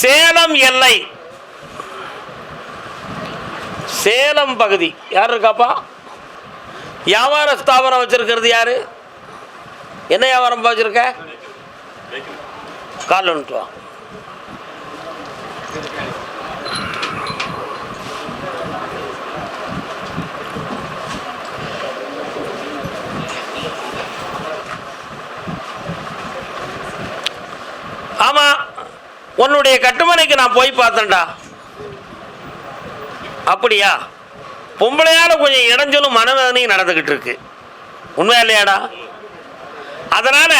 சேலம் எல்லை. சேலம் பகுதி. யார் இருக்காப்பா? வியாபார ஸ்தாபனம் வச்சிருக்கிறது யாரு? என்ன வியாபாரம் வச்சிருக்க? கால் வந்துட்டு வா. உன்னுடைய கட்டுமனைக்கு நான் போய் பார்த்தேன்டா. அப்படியா? பொம்பளையால கொஞ்சம் இடைஞ்சலும் மனவேதனையும் நடந்துக்கிட்டு இருக்கு. உண்மையா இல்லையாடா? அதனால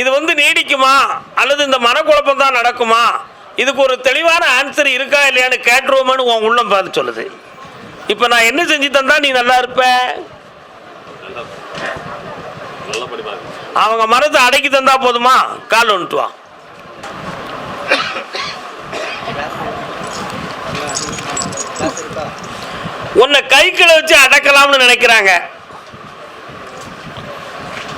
இது வந்து நீடிக்குமா? அல்லது இந்த மனக்குழப்பம் தான் நடக்குமா? இதுக்கு ஒரு தெளிவான ஆன்சர் இருக்கா இல்லையான்னு கேட்டுருவோமான்னு உன் உள்ளம் பார்த்து சொல்லுது. இப்போ நான் என்ன செஞ்சு தந்தா நீ நல்லா இருப்ப? அவங்க மனத்தை அடக்கி தந்தா போதுமா? கால் வா. உன்னை கைக்குள்ள வச்சு அடக்கலாம்னு நினைக்கிறாங்க.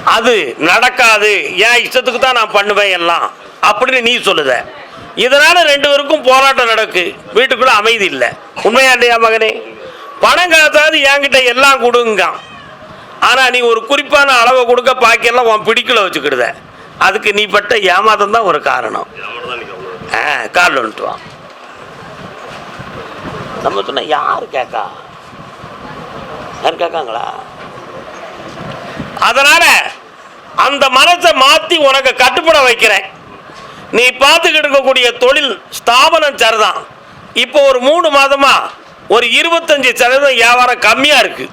அது நடக்காது. என் இஷ்டத்துக்கு தான் நான் பண்ணுவேன் எல்லாம். அப்படின்னு நீ சொல்லுத. இதனால ரெண்டு பேருக்கும் போராட்டம் நடக்கு. வீட்டுக்குள்ள அமைதி இல்லை. உண்மையா இல்லையா மகனே? பணம் காத்தாது என்கிட்ட எல்லாம் கொடுங்க. ஆனா நீ ஒரு குறிப்பான அளவை கொடுக்க பாக்கியெல்லாம் உன் பிடிக்கல வச்சுக்கிடுத. அதுக்கு நீ பட்ட ஏமாத்தம் தான் ஒரு காரணம். ஆ கால் வந்துட்டு நம்ம சொன்ன யார் கேட்கா யார் கேட்காங்களா அதனால அந்த மனசை மாற்றி உனக்கு கட்டுப்பட வைக்கிறேன். நீ பார்த்துக்கிட்டு இருக்கக்கூடிய தொழில் ஸ்தாபனம் சரிதான். இப்போ ஒரு மூணு மாதமா ஒரு இருபத்தஞ்சி சதவீதம் வியாபாரம் கம்மியாக இருக்கு.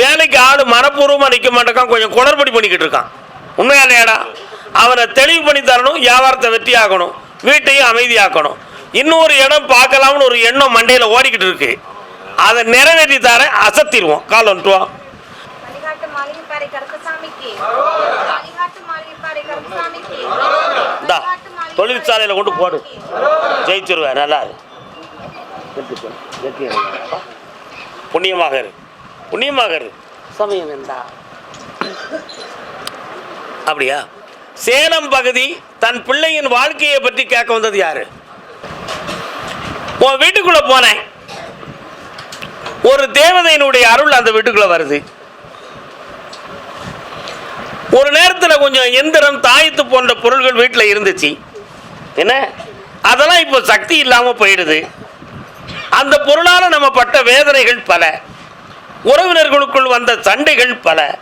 வேலைக்கு ஆள் மனப்பூர்வமாக நிற்க மாட்டேக்கான் கொஞ்சம் குளறுபடி பண்ணிக்கிட்டு இருக்கான். உண்மையா இல்லையாடா? அவனை தெளிவு பண்ணி தரணும் வியாபாரத்தை வெற்றி ஆக்கணும் வீட்டையும் அமைதியாக்கணும். இன்னொரு இடம் பார்க்கலாம்னு ஒரு எண்ணம் மண்டையில் ஓடிக்கிட்டு இருக்கு. அதை நிறைவேற்றி தரேன் அசத்திடுவோம். கால் இந்தா தொழிற்சாலையில் கொண்டு போடு. ஜெயிச்சிருவேன் நல்லா. புண்ணியமாக இரு. புண்ணியமாக இரு. சமயம் வேண்டா. அப்படியா? சேலம் பகுதி தன் பிள்ளையின் வாழ்க்கையை பற்றி கேட்க வந்தது யாரு? உன் வீட்டுக்குள்ள போனேன். ஒரு தேவதையினுடைய அருள் அந்த வீட்டுக்குள்ள வருது. ஒரு நேரத்தில் கொஞ்சம் எந்திரம் தாயத்து போன்ற பொருள்கள் வீட்டில் இருந்துச்சு. என்ன? அதெல்லாம் இப்போ சக்தி இல்லாமல் போயிடுது. அந்த பொருளால் நம்ம பட்ட வேதனைகள் பல. உறவினர்களுக்குள் வந்த சண்டைகள் பல.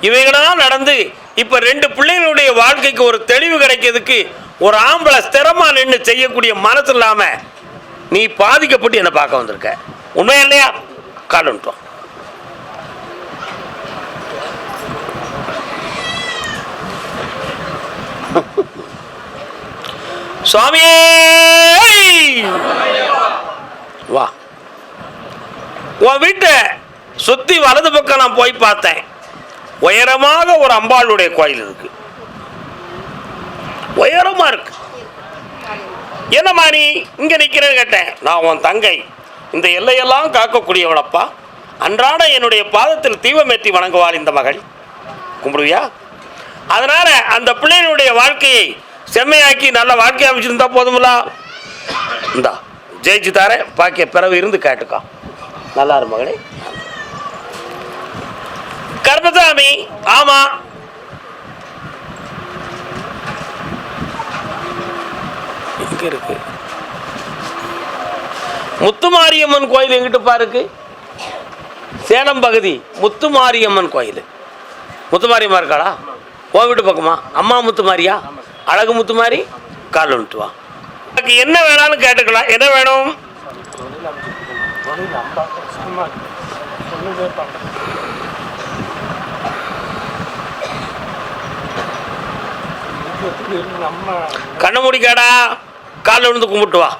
இவைகளெல்லாம் நடந்து இப்போ ரெண்டு பிள்ளைகளுடைய வாழ்க்கைக்கு ஒரு தெளிவு கிடைக்கிறதுக்கு ஒரு ஆம்பளை ஸ்திரமா நின்று செய்யக்கூடிய மனசு இல்லாமல் நீ பாதிக்கப்பட்டு என்னை பார்க்க வந்திருக்க. உண்மையா இல்லையா? காலன்ட்டோம் சுவாமியே! வா. உன் வீட்டை சுற்றி வலது பக்கம் நான் போய் பார்த்தேன். உயரமாக ஒரு அம்பாளுடைய கோயில் இருக்கு. உயரமா இருக்கு. என்ன மாதிரி இங்க நிக்கிறேன்னு கேட்டேன். நான் உன் தங்கை. இந்த எல்லையெல்லாம் காக்கக்கூடியவளப்பா. அன்றாட என்னுடைய பாதத்தில் தீபமேற்றி வணங்குவாள் இந்த மகள். கும்பிடுவியா? அதனால அந்த பிள்ளைகளுடைய வாழ்க்கையை செம்மையாக்கி நல்ல வாழ்க்கை அமைச்சிருந்தா போதுமில்ல இந்தா ஜெயிச்சு தாரேன். பாக்கிய பிறகு இருந்து கேட்டுக்கா. நல்லா மகளே கர்மசாமி ஆமா எங்க இருக்கு முத்துமாரியம்மன் கோயில் எங்கிட்டு பாருக்கு? சேலம் பகுதி முத்துமாரியம்மன் கோயில். முத்துமாரியம்மா இருக்காளா? கோவிட்டு வீட்டு பக்கமா? அம்மா முத்துமாரியா? அழகு முத்துமாரி? கால் வந்துட்டு வா. உனக்கு என்ன வேணாலும் கேட்டுக்கலாம். என்ன வேணும்? கண்ண முடிக்காடா. காலில் விழுந்து கும்பிட்டு வா.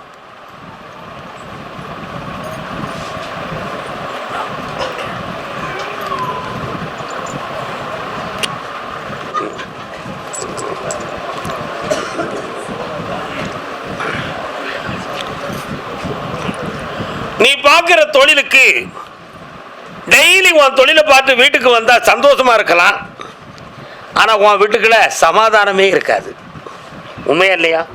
நீ பார்க்குற தொழிலுக்கு டெய்லி உன் தொழிலை பார்த்து வீட்டுக்கு வந்தால் சந்தோஷமாக இருக்கலாம். ஆனால் உன் வீட்டுக்குள்ள சமாதானமே இருக்காது. உண்மையா இல்லையா?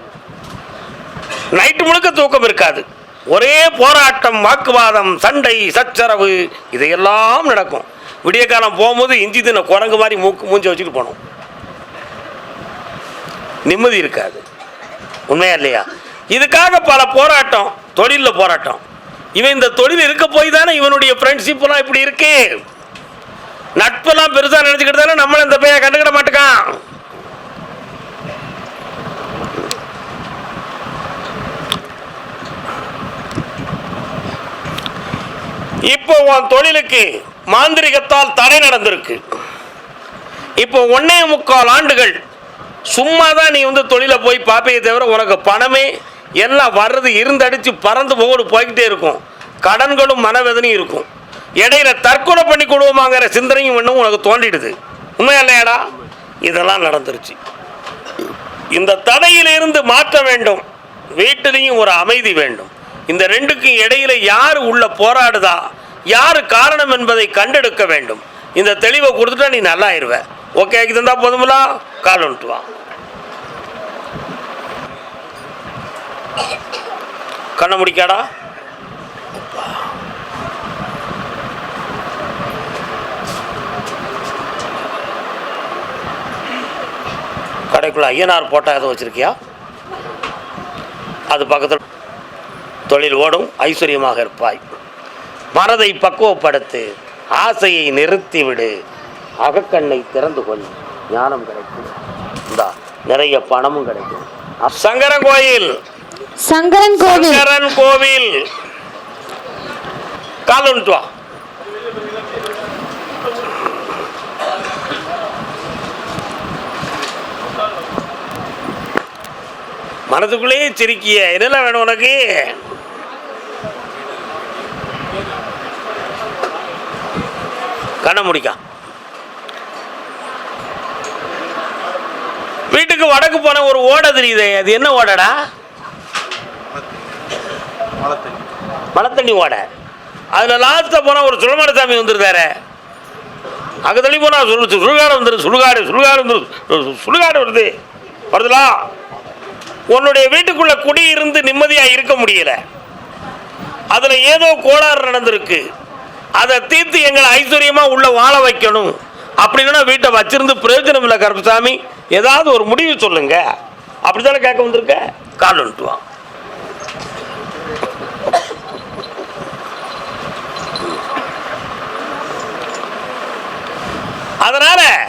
நைட்டு முழுக்க தூக்கம் இருக்காது. ஒரே போராட்டம் வாக்குவாதம் சண்டை சச்சரவு இதையெல்லாம் நடக்கும். விடிய காலம் போகும்போது இஞ்சி தின குரங்கு மாதிரி மூக்கு மூஞ்சி வச்சுட்டு போகணும். நிம்மதி இருக்காது. உண்மையா இல்லையா? இதுக்காக பல போராட்டம் தொழிலில் போராட்டம். இவன் இந்த தொழில் இருக்க போய் தானே இவனுடைய ஃப்ரெண்ட்ஷிப்லாம் இப்படி இருக்கு? நட்பெல்லாம் பெருசாக நினச்சிக்கிட்டு தானே நம்மளை இந்த பையன் கண்டுக்கிட மாட்டேக்கான்? இப்போ உன் தொழிலுக்கு மாந்திரிகத்தால் தடை நடந்திருக்கு. இப்போ ஒன்னே முக்கால் ஆண்டுகள் சும்மா தான் நீ வந்து தொழிலை போய் பார்ப்பையே தவிர உனக்கு பணமே எல்லாம் வர்றது இருந்தடிச்சு பறந்து போகோடு போய்கிட்டே இருக்கும். கடன்களும் மனவேதனையும் இருக்கும். இடையில தற்கொலை பண்ணி கொடுவோமாங்கிற சிந்தனையும் இன்னும் உனக்கு தோண்டிடுது உண்மையா இல்லையாடா? இதெல்லாம் நடந்துருச்சு. இந்த தடையிலிருந்து மாற்ற வேண்டும். வீட்டிலையும் ஒரு அமைதி வேண்டும். இந்த ரெண்டுக்கும் இடையில யார் உள்ள போராடுதா? யார் காரணம் என்பதை கண்டெடுக்க வேண்டும். இந்த தெளிவை கொடுத்துட்டா நீ நல்லா ஆயிடுவேன் ஓகே ஆக்கி தந்தா போதுங்களா கால் வந்துட்டு வா. கண்ணை முடிக்காடா? கடைக்குள்ள ஐயனார் போட்டா எதுவும் வச்சிருக்கியா? அது பக்கத்தில் தொழில் ஓடும் ஐஸ்வர்யமாக இருப்பாய். மனதை பக்குவப்படுத்து ஆசையை நிறுத்திவிடு. அகக்கண்ணை திறந்து கொள் ஞானம் கிடைக்கும். இந்தா நிறைய பணமும் கிடைக்கும். சங்கரன் கோயில்! சங்கரன் கோவில். சங்கரன் கோவில். கால் வந்துட்டு வா. மனதுக்குள்ளேயே சிரிக்கிய. என்னெல்லாம் வேணும் உனக்கு? கண்ண முடிக்கா. வீட்டுக்கு வடக்கு போன ஒரு ஓடை தெரியுதே. அது என்ன ஓடடா? மலத்தண்ணி தண்ணி ஓடை. அதில் லாஸ்ட்டாக போனால் ஒரு சுழமான சாமி வந்துருந்தாரு. அங்கே தள்ளி போனால் சுடு சுடுகாடு வந்துரு சுழுகாடு சுழுகாடு வந்துரு சுழுகாடு வருது. வருதுலா உன்னுடைய வீட்டுக்குள்ளே குடியிருந்து நிம்மதியாக இருக்க முடியல. அதில் ஏதோ கோளாறு நடந்திருக்கு. அதை தீர்த்து எங்களை ஐஸ்வர்யமாக உள்ளே வாழ வைக்கணும். அப்படின்னா வீட்டை வச்சிருந்து பிரயோஜனம் இல்லை கருப்பசாமி. ஏதாவது ஒரு முடிவு சொல்லுங்க. அப்படித்தானே கேட்க வந்திருக்க? கால் வந்துட்டு அதனால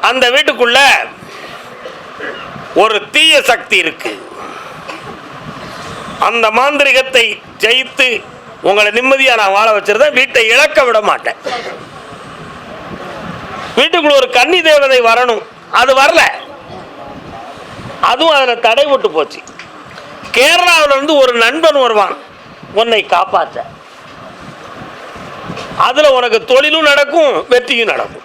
அந்த வீட்டுக்குள்ள ஒரு தீய சக்தி இருக்கு. அந்த மாந்திரிகத்தை ஜெயித்து உங்களை நிம்மதியா நான் வாழ வச்சிருந்தேன். வீட்டை இழக்க விட மாட்டேன். வீட்டுக்குள்ள ஒரு கன்னி தேவதை வரணும். அது வரல. அதுவும் அதில் தடை விட்டு போச்சு. கேரளாவுல இருந்து ஒரு நண்பன் வருவான். உன்னை காப்பாற்ற. அதுல உனக்கு தொழிலும் நடக்கும் வெற்றியும் நடக்கும்.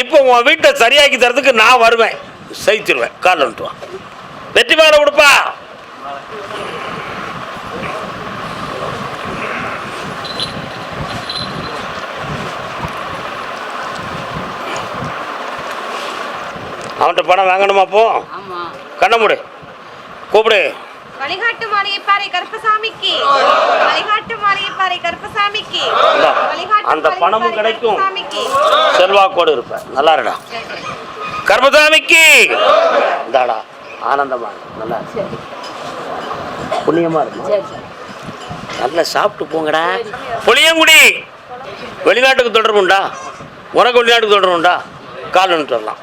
இப்போ உன் வீட்டை சரியாக்கி தரதுக்கு நான் வருவேன். சைச்சிருவேன் கால் வந்துட்டு வா. வெற்றி மேல கொடுப்பா. அவன்கிட்ட பணம் வாங்கணுமா அப்போ கண்ண மூடு. கூப்பிடு. வழிகாட்டு மாளிகைப்பாறை கருப்பசாமிக்கு. வழிகாட்டு மாளிகைப்பாறை கருப்பசாமிக்கு. அந்த பணமும் கிடைக்கும். கருப்பசாமிக்கு செல்வாக்கோடு இருப்ப நல்லா இருடா. கர்மசாமிக்கு இந்தாடா ஆனந்தமா. நல்லா. புண்ணியமா இருக்கு நல்லா சாப்பிட்டு போங்கடா. புளியங்குடி! வெளிநாட்டுக்கு தொடர்பு உண்டா? உனக்கு வெளிநாட்டுக்கு தொடர்பு உண்டா? கால் வரலாம்.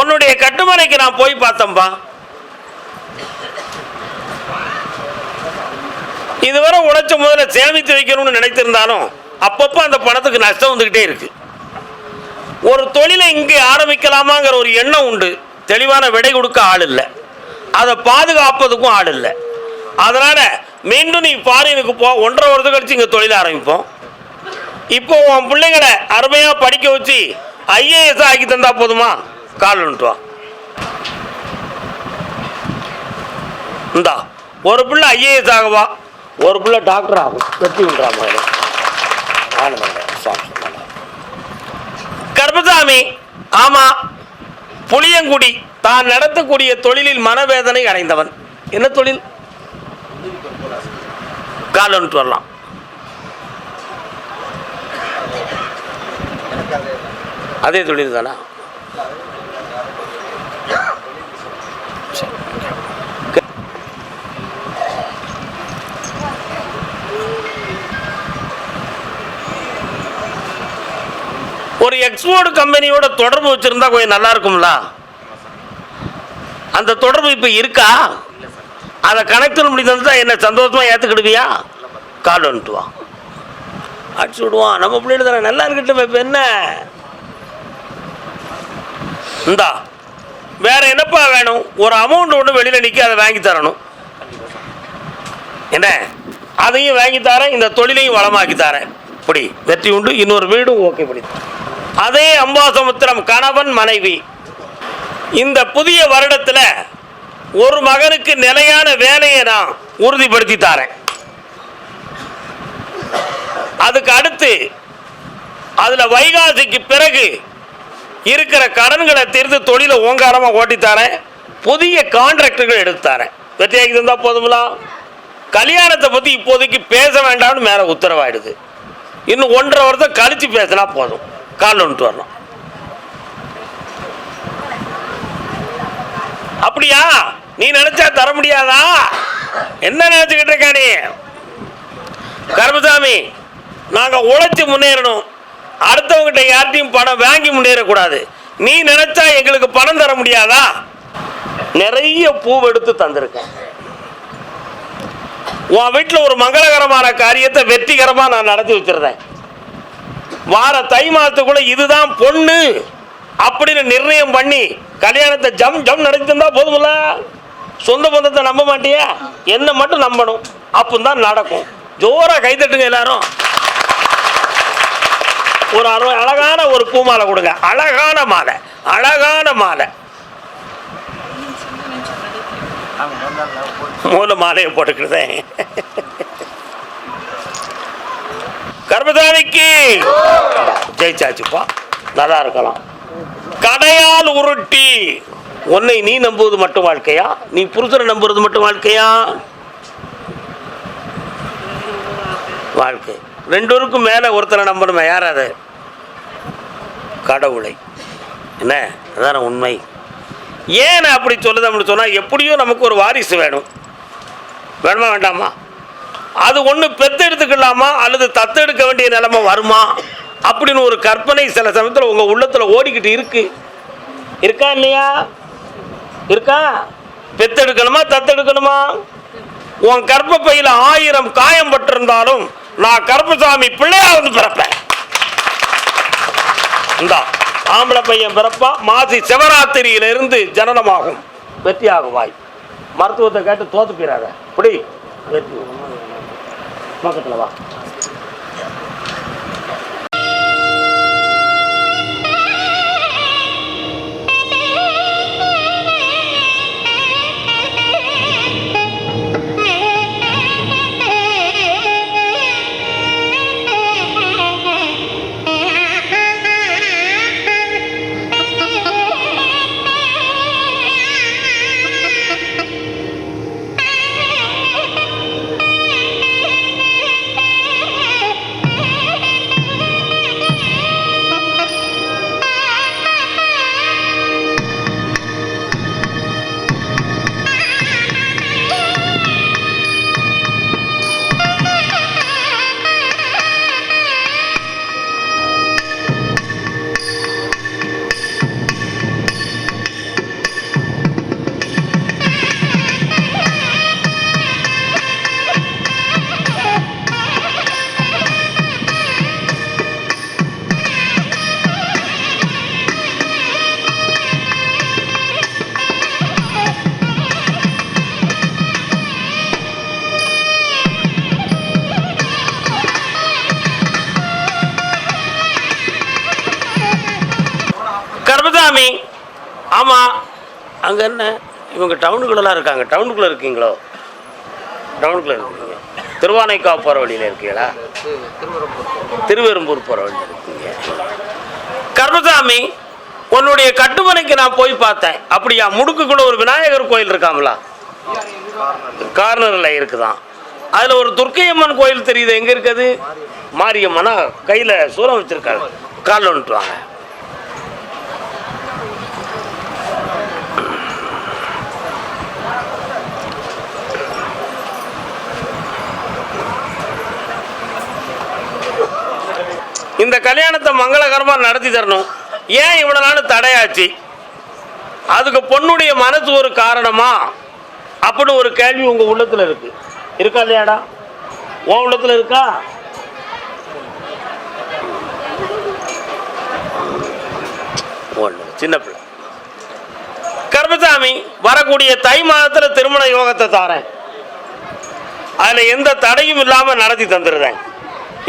உன்னுடைய கட்டுமனைக்கு நான் போய் பார்த்தேன்பா. இதுவரை உழைச்ச முதல்ல சேமித்து வைக்கணும்னு நினைத்திருந்தாலும் அப்பப்போ அந்த பணத்துக்கு நஷ்டம் வந்துக்கிட்டே இருக்கு. ஒரு தொழிலை இங்கே ஆரம்பிக்கலாமாங்கிற ஒரு எண்ணம் உண்டு. தெளிவான விடை கொடுக்க ஆள் இல்லை. அதை பாதுகாப்பதுக்கும் ஆள் இல்லை. அதனால மீண்டும் நீ ஃபாரினுக்கு போ. ஒன்றரை வருஷம் கழிச்சு இங்கே தொழில் ஆரம்பிப்போம். இப்போ உன் பிள்ளைங்களை அருமையாக படிக்க வச்சு ஐஏஎஸ் ஆக்கி தந்தா போதுமா? கால் வந்துட்டு வா இந்தா ஒரு பிள்ளை ஐஏஎஸ் ஆகவா. ஒரு பிள்ளை டாக்டர் ஆகும். வெற்றி உண்டா மாதிரி கர்பசாமி ஆமா புளியங்குடி தான் நடத்தக்கூடிய தொழிலில் மனவேதனை அடைந்தவன். என்ன தொழில்? கால் காலன்ட்டு வரலாம். அதே தொழில் தானா? ஒரு எக்ஸ்போர்ட் கம்பெனியோட தொடர்பு வச்சிருந்தா கொஞ்சம் நல்லா இருக்கும்ல? அந்த தொடர்பு இப்போ இருக்கா? அதை கணக்கில் தான் என்ன சந்தோஷமா ஏற்றுக்கிடுவியா கால் வந்துட்டு வா. அடிச்சு விடுவான். நம்ம பிள்ளைகள் தானே. நல்லா இருக்கட்டும் இப்போ என்ன? இந்தா வேற என்னப்பா வேணும்? ஒரு அமௌண்ட் ஒன்று வெளியில் நிற்க அதை வாங்கி தரணும். என்ன? அதையும் வாங்கி தரேன் இந்த தொழிலையும் வளமாக்கி தரேன். இப்படி வெற்றி உண்டு இன்னொரு வீடும் ஓகே படி அதே அம்பாசமுத்திரம் கணவன் மனைவி. இந்த புதிய வருடத்தில் ஒரு மகனுக்கு நிலையான வேலையை நான் உறுதிப்படுத்தி தாரேன். அதுக்கு அடுத்து அதில் வைகாசிக்கு பிறகு இருக்கிற கடன்களை தெரிந்து தொழிலை ஓங்காரமாக ஓட்டித்தாரேன் புதிய கான்ட்ராக்டர்கள் எடுத்தாரேன் வெற்றியாகி தந்தால் போதுமில்லாம் கல்யாணத்தை பற்றி இப்போதைக்கு பேச வேண்டாம்னு மேலே உத்தரவாயிடுது. இன்னும் ஒன்றரை வருஷம் கழித்து பேசினா போதும். கால் வந்துட்டு வரணும். அப்படியா? நீ நினைச்சா தர முடியாதா? என்ன நினைச்சுக்கிட்டு இருக்க நீ? கருமசாமி நாங்கள் உழைச்சி முன்னேறணும். அடுத்தவங்ககிட்ட யார்ட்டையும் பணம் வாங்கி முன்னேறக்கூடாது. நீ நினைச்சா எங்களுக்கு பணம் தர முடியாதா? நிறைய பூவெடுத்து தந்திருக்கேன். உன் வீட்டில் ஒரு மங்களகரமான காரியத்தை வெற்றிகரமாக நான் நடத்தி வச்சிருந்தேன். வார தை மாதத்துக்குள்ள இதுதான் பொண்ணு அப்படின்னு நிர்ணயம் பண்ணி கல்யாணத்தை ஜம் ஜம் நடத்தி போதுமில்ல சொந்த பந்தத்தை நம்ப மாட்டியா? என்ன மட்டும் நம்பணும். அப்பந்தான் நடக்கும். ஜோராக கைதட்டுங்க எல்லாரும். ஒரு அரு அழகான ஒரு பூமாலை கொடுங்க. அழகான மாலை. அழகான மாலை. மூல மாலையை போட்டுக்கிறதேன் கர்மதானிக்கு ஜெயிச்சாச்சுப்பா. நல்லா இருக்கலாம். கடையால் உருட்டி. உன்னை நீ நம்புவது மட்டும் வாழ்க்கையா? நீ புருஷனை நம்புறது மட்டும் வாழ்க்கையா? வாழ்க்கை. ரெண்டோருக்கும் மேலே ஒருத்தரை நம்பணுமே யார் அது? கடவுளை. என்ன? அதான உண்மை. ஏன் அப்படி சொல்லுது அப்படின்னு சொன்னால் எப்படியும் நமக்கு ஒரு வாரிசு வேணும். வேணுமா வேண்டாமா? அது ஒன்று பெத்தெடுத்துக்கலாமா அல்லது தத்தெடுக்க வேண்டிய நிலைமை வருமா? அப்படின்னு ஒரு கற்பனை சில சமயத்தில் உங்கள் உள்ளத்தில் ஓடிக்கிட்டு இருக்கு. இருக்கா இல்லையா? இருக்கா? பெத்தெடுக்கணுமா தத்தெடுக்கணுமா உன் கர்ப்பப்பையில் ஆயிரம் காயம் பட்டிருந்தாலும் நான் கர்ப்பசாமி பிள்ளையா வந்து பிறப்பேன். இந்தா ஆம்பளை பையன் பிறப்பா மாசி சிவராத்திரியிலிருந்து ஜனனமாகும். ஜனனமாகும் வெற்றியாகுவாய் மருத்துவத்தை கேட்டு தோத்து போயிடாத இப்படி வெற்றி. பக்கத்தில் வா அங்கே என்ன? இவங்க டவுனுக்குள்ளலாம் இருக்காங்க. டவுனுக்குள்ளே இருக்கீங்களோ? டவுனுக்குள்ளே இருக்கீங்க. திருவானைக்காவு போகிற வழியில் இருக்கீங்களா? திருவெரும்பூர் போகிற வழியில் இருக்கீங்க. கருணசாமி உன்னுடைய கட்டுமனைக்கு நான் போய் பார்த்தேன். அப்படியா? முடுக்குக்குள்ள ஒரு விநாயகர் கோயில் இருக்காங்களா? கார்னரில் இருக்குதான். அதில் ஒரு துர்க்கையம்மன் கோயில் தெரியுது. எங்கே இருக்குது? மாரியம்மனா? கையில் சூரம் வச்சிருக்காங்க. காலில் வந்துட்டு வாங்க. இந்த கல்யாணத்தை மங்களகரமாக நடத்தி தரணும். ஏன் இவ்வளோ நாள் தடையாச்சு? அதுக்கு பொண்ணுடைய மனசு ஒரு காரணமா? அப்படின்னு ஒரு கேள்வி உங்கள் உள்ளத்தில் இருக்கு. இருக்கா இல்லையாடா? உன் உள்ளத்தில் இருக்கா? சின்ன பிள்ளை. கருமசாமி வரக்கூடிய தை மாதத்தில் திருமண யோகத்தை தாரேன். அதில் எந்த தடையும் இல்லாமல் நடத்தி தந்துடுறேன்.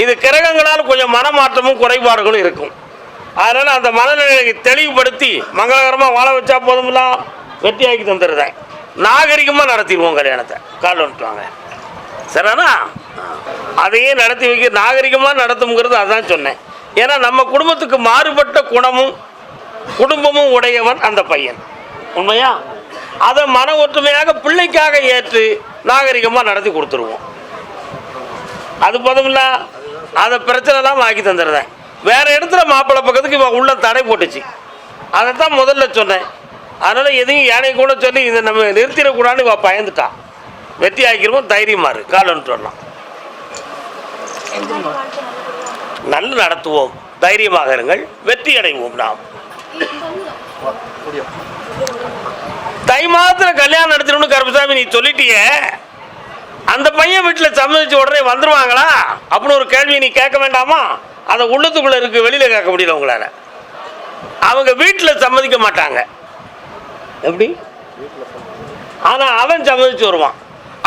இது கிரகங்களால் கொஞ்சம் மனமாற்றமும் குறைபாடுகளும் இருக்கும். அதனால் அந்த மனநிலையை தெளிவுபடுத்தி மங்களகரமாக வாழ வச்சா போதும்ல? வெற்றியாக்கி தந்துடுறேன். நாகரிகமாக நடத்திடுவோம் கல்யாணத்தை. கால் வந்துட்டுவாங்க சரிண்ணா அதையே நடத்தி வைக்க நாகரிகமாக நடத்துங்கிறது அதான் சொன்னேன். ஏன்னா நம்ம குடும்பத்துக்கு மாறுபட்ட குணமும் குடும்பமும் உடையவன் அந்த பையன். உண்மையா? அதை மன ஒற்றுமையாக பிள்ளைக்காக ஏற்று நாகரிகமாக நடத்தி கொடுத்துருவோம். அது போதும்ல? அதை பிரச்சனை இல்லாமல் ஆக்கி தந்துடுறேன். வேறு இடத்துல மாப்பிள்ளை பக்கத்துக்கு இவன் உள்ள தடை போட்டுச்சு. அதை தான் முதல்ல சொன்னேன். அதனால் எதையும் யானை கூட சொல்லி இதை நம்ம நிறுத்திடக்கூடாதுன்னு இவன் பயந்துட்டான். வெற்றி ஆக்கிருவோம் தைரியமாக இரு கால் வந்துட்டு நல்ல நடத்துவோம். தைரியமாக இருங்கள். வெற்றி அடைவோம் நாம். தை மாதத்தில் கல்யாணம் நடத்தணும்னு கருப்பசாமி நீ சொல்லிட்டியே? அந்த பையன் வீட்டில் சம்மதிச்ச உடனே வந்துருவாங்களா? அப்படின்னு ஒரு கேள்வியை நீ கேட்க வேண்டாமா? அதை உள்ளத்துக்குள்ளே இருக்கு வெளியில் கேட்க முடியல உங்களால். அவங்க வீட்டில் சம்மதிக்க மாட்டாங்க. எப்படி? ஆனால் அவன் சம்மதிச்சு வருவான்.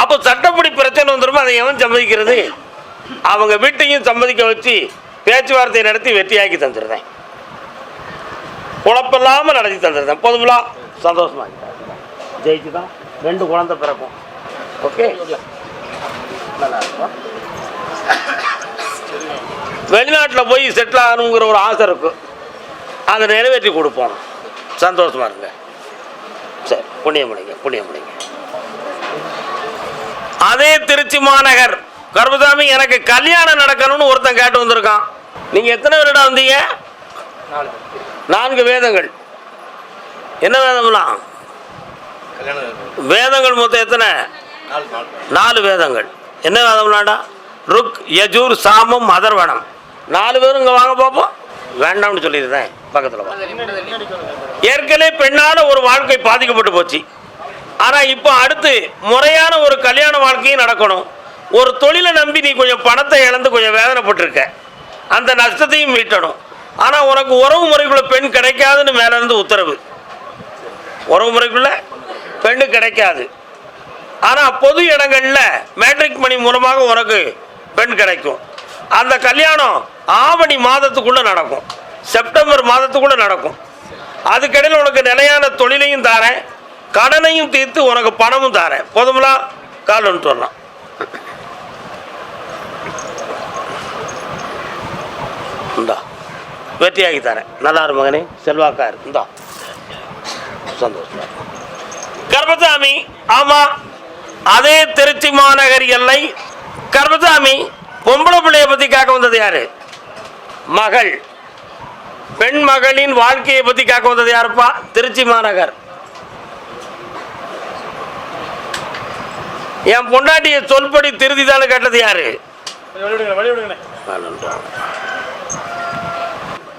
அப்போ சட்டப்படி பிரச்சனை வந்துருமா? அதை எவன் சம்மதிக்கிறது? அவங்க வீட்டையும் சம்மதிக்க வச்சு பேச்சுவார்த்தை நடத்தி வெற்றியாக்கி தந்துடுறேன். குழப்பில்லாமல் நடத்தி தந்துடுறேன். போதுங்களா? சந்தோஷமாக ஜெயிச்சு தான் ரெண்டு குழந்தை பிறக்கும். ஓகே? வெளிநாட்டில் போய் செட்டில் ஆகணுங்கிற ஒரு ஆசை இருக்கும் அதை நிறைவேற்றி கொடுப்போம். சந்தோஷமா இருங்க. சரி புண்ணியம் முடிங்க புண்ணியம் முடிங்க அதே திருச்சி மாநகர் கர்மசாமி எனக்கு கல்யாணம் நடக்கணும்னு ஒருத்தன் கேட்டு வந்திருக்கான். நீங்க எத்தனை வருடம் வந்தீங்க? நான்கு வேதங்கள். என்ன வேதம்லாம்? வேதங்கள் மொத்தம் எத்தனை? நாலு வேதங்கள். என்ன வேதம்லாடா ருக் யஜூர் சாமம் அதர்வனம் நாலு பேரும் இங்கே வாங்க பார்ப்போம் வேண்டாம்னு சொல்லியிருந்தேன் பக்கத்தில் ஏற்கனவே பெண்ணான ஒரு வாழ்க்கை பாதிக்கப்பட்டு போச்சு. ஆனால் இப்போ அடுத்து முறையான ஒரு கல்யாண வாழ்க்கையும் நடக்கணும். ஒரு தொழிலை நம்பி நீ கொஞ்சம் பணத்தை இழந்து கொஞ்சம் வேதனைப்பட்டிருக்க. அந்த நஷ்டத்தையும் மீட்டணும். ஆனால் உனக்கு உறவு முறைக்குள்ள பெண் கிடைக்காதுன்னு மேலேருந்து உத்தரவு. உறவு முறைக்குள்ள பெண்ணு கிடைக்காது. ஆனால் பொது இடங்களில் மேட்ரிக் மணி மூலமாக உனக்கு பெண் கிடைக்கும். அந்த கல்யாணம் ஆவணி மாதத்துக்குள்ளே நடக்கும். செப்டம்பர் மாதத்துக்குள்ளே நடக்கும். அதுக்கிடையில் உனக்கு நிலையான தொழிலையும் தாரேன். கடனையும் தீர்த்து உனக்கு பணமும் தாரேன். போதுங்களா கால் வந்துட்டு இந்தா வெற்றியாகி தரேன். நல்லா இரு மகனே. செல்வாக்காரு இந்தா. சந்தோஷமா கர்பசாமி ஆமாம் அதே திருச்சி மாநகர் எல்லை கர்மசாமி பொம்பளை பிள்ளைய பத்தி கேட்க வந்தது யாரு? மகள். பெண் மகளின் வாழ்க்கையை பத்தி கேட்க வந்தது யாருப்பா? திருச்சி மாநகர். என் பொண்டாட்டிய சொல்படி திருதி தானே கேட்டது யாரு?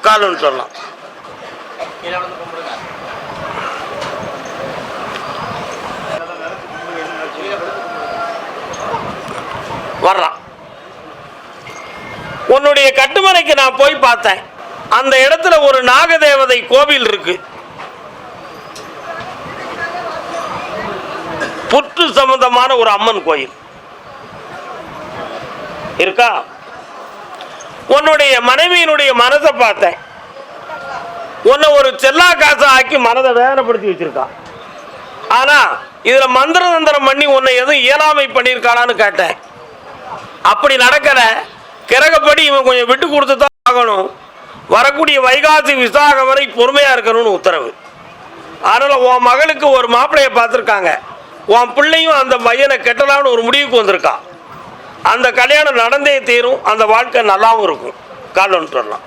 காலன்னு சொல்லலாம். வர்றான். உன்னுடைய கட்டுமனைக்கு நான் போய் பார்த்தேன். அந்த இடத்துல ஒரு நாகதேவதை கோவில் இருக்கு. புற்று சம்பந்தமான ஒரு அம்மன் கோயில். இருக்கா? உன்னுடைய மனைவியினுடைய மனசை பார்த்தேன். உன்னை ஒரு செல்லா காசை ஆக்கி மனதை வேதனைப்படுத்தி வச்சிருக்கா. ஆனா இதுல மந்திர தந்திரம் பண்ணி உன்னை எதுவும் இயலாமை பண்ணியிருக்காளான்னு கேட்டேன். அப்படி நடக்கல. கிரகப்படி இவன் கொஞ்சம் விட்டு கொடுத்து தான் ஆகணும். வரக்கூடிய வைகாசி விசாகம் வரை பொறுமையாக இருக்கணும்னு உத்தரவு. அதனால் உன் மகளுக்கு ஒரு மாப்பிள்ளையை பார்த்துருக்காங்க. உன் பிள்ளையும் அந்த பையனை கெட்டலாம்னு ஒரு முடிவுக்கு வந்திருக்கான் அந்த கல்யாணம் நடந்தே தீரும். அந்த வாழ்க்கை நல்லாவும் இருக்கும். கால் வந்துட்டு வரலாம்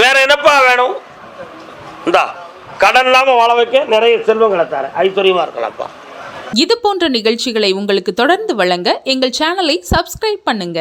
வேற என்னப்பா வேணும்? இந்தா. கடன் இல்லாமல் வாழ வைக்க நிறைய செல்வங்களை தர ஐஸ்வர்யமாக இருக்கலாம்ப்பா. இது போன்ற நிகழ்ச்சிகளை உங்களுக்கு தொடர்ந்து வழங்க எங்கள் சேனலை சப்ஸ்கிரைப் பண்ணுங்க.